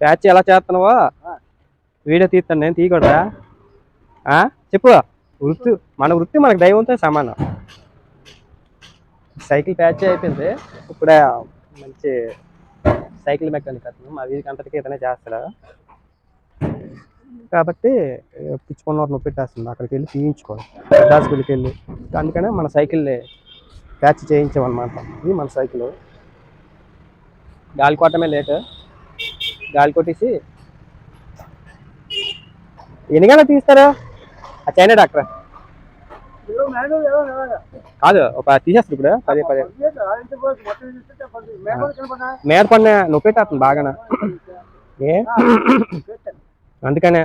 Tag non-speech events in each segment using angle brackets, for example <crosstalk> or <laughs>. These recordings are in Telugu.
ప్యాచ్ ఎలా చేస్తున్నావో? వీడియో తీస్తాను నేను తీయకూడదా? ఆ? చెప్పు. వృత్తి మన వృత్తి మనకు దైవంతో సమానం. సైకిల్ ప్యాచ్ అయిపోయింది. ఇప్పుడే మంచి సైకిల్ మెకానిక్ అతను. మా వీధికి అంతటికి ఇతనే చేస్తాడు. కాబట్టి పిచ్చుకున్నవారు నొప్పి పెట్టేస్తుంది. అక్కడికి వెళ్ళి తీయించుకోవాలి. హాస్పిటల్కి వెళ్ళి. అందుకనే మన సైకిల్ ప్యాచ్ చేయించామన్నమాట. ఇది మన సైకిల్ గాలి కొట్టమే లేట్ గాలి కొట్టేసి ఎన్ని గంటలు తీస్తారా? ఆ చైనా డాక్టర్? కాదు ఒక తీసేస్తారు ఇప్పుడు. పదే పదే. మీద పడిన నొప్పి పెట్టేస్తుంది బాగానే. ఏ? అందుకనే.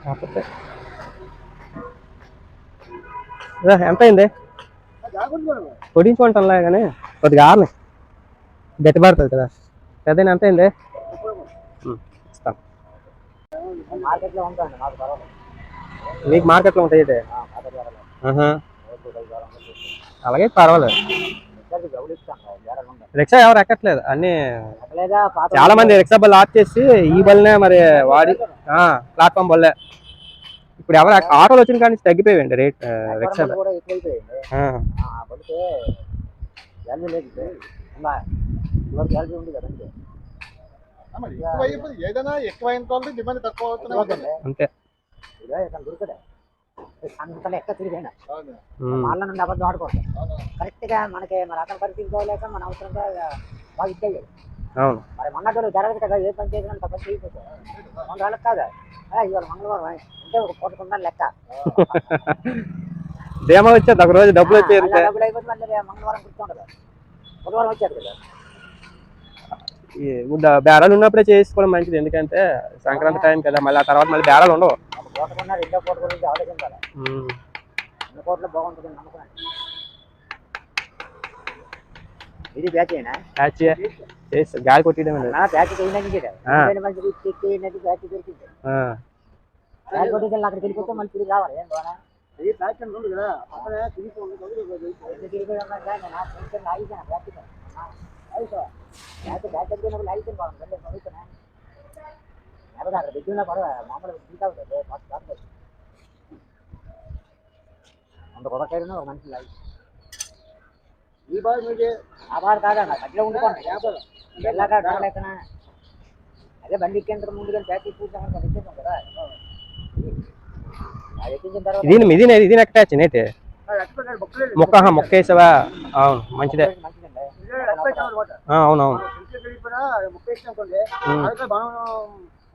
కాకపోతే ఇదా, ఎంత అయింది కొడించుకుంటాంలే కానీ కొద్దిగా ఆరని. గట్టి పడుతుంది కదా. పెద్ద ఎంత అయింది ఉంటాయండి మాకు మార్కెట్లో ఉంటాయి అయితే. అలాగే పర్వాలేదు. ఇస్తాం రిక్షా ఎవరు ఎక్కట్లేదు. అన్ని చాలా మంది రిక్షా బళ్ళు ఆఫ్ చేసి ఈ బల్లనే మరి వాడి ప్లాట్ఫామ్ బల్లే ఇప్పుడు ఎవరు ఆటోలు వచ్చిన కానీ తగ్గిపోయాయండి రేట్ ఎక్కువైపోయి ఏదైనా ఎక్కువైన కొలది డిమాండ్ తక్కువ అవుతూనే ఉంటుంది. అంతే. దొరకదే అంత లెక్క తిరిగిన అవును. ఉమ్, వాళ్ళ నుండి అబద్ధం. కరెక్ట్గా మనకి మన అతను పరిస్థితి పోలేక మన అవసరంగా బాగా ఇచ్చేయాలి అవును. మరి మొన్నటి జరగదు కదా ఏ పని చేసినా అంత పని చేయకపోతే మన వాళ్ళకి కాదా? ఇవాళ మంగళవారం అంటే ఒక లెక్క. <laughs> ధీమా వచ్చేది ఒక రోజు డబ్బులు వచ్చేది అలా డబ్బులు అయిపోతే మళ్ళీ రేపు మంగళవారం బుధవారం కదా. బేరాలు ఉన్నప్పుడే చేసుకోవడం మంచిది. ఎందుకంటే సంక్రాంతి టైం కదా. మళ్ళీ ఆ తర్వాత మళ్ళీ బేరాలు ఉండవు. రెండో గురించి ఆలోచించాలి రెండు కోట్లు బాగుంటుంది నమ్మకం ఇది బ్యాచ్ అయినా ప్యాచ్ చేసి గాలి కొట్టేయడమే లేదు. నా బ్యాచ్ చేయడానికి ఆ. మంచి చేయడానికి బ్యాచ్ దొరికింది ఆ, బ్యాచ్ కొట్టేసి అక్కడికి వెళ్ళిపోతే మళ్ళీ తిరిగి రావాలి ఏం బాగా ఈ ప్యాచ్ అని ఉంది కదా అక్కడే తిరిగి ఉంది, కొద్దిగా కొద్దిగా. ఎందుకు తిరిగి వెళ్ళాలి కానీ నా ఫ్రెండ్స్ ఆగిపోయినా బ్యాచ్ ఆగిపో బ్యాచ్ బ్యాచ్ అయిపోయినప్పుడు ఆగిపోయిన బాగుంది వెళ్ళి చదువుతున్నా లేకపోతే అక్కడ దగ్గర పర్వాలేదు మామూలుగా ఇంకా ఉంటుంది ఫస్ట్ కాదు అంత కొడకైనా ఒక మనిషి లాగి ఈ బాగా మీకే ఆధార్ కాదన్న మధ్యలో ఉండిపోండి వెళ్ళాక డబ్బులు అదే బండి ఎక్కేంత ముందు కానీ ప్యాక్ ఎక్కేసాం కదా. అది ఎక్కించిన తర్వాత ఇది ఇది ఇది మొక్క మొక్క వేసావా? అవును మంచిదే. ఆ,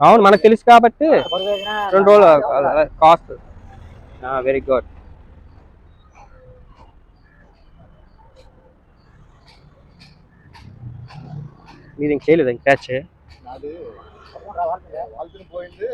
అవును మనకు తెలుసు కాబట్టి రెండు రోజులు కాస్ట్. వెరీ గుడ్ మీది ఇంక చేయలేదు ఇంక. వాళ్ళతో పోయింది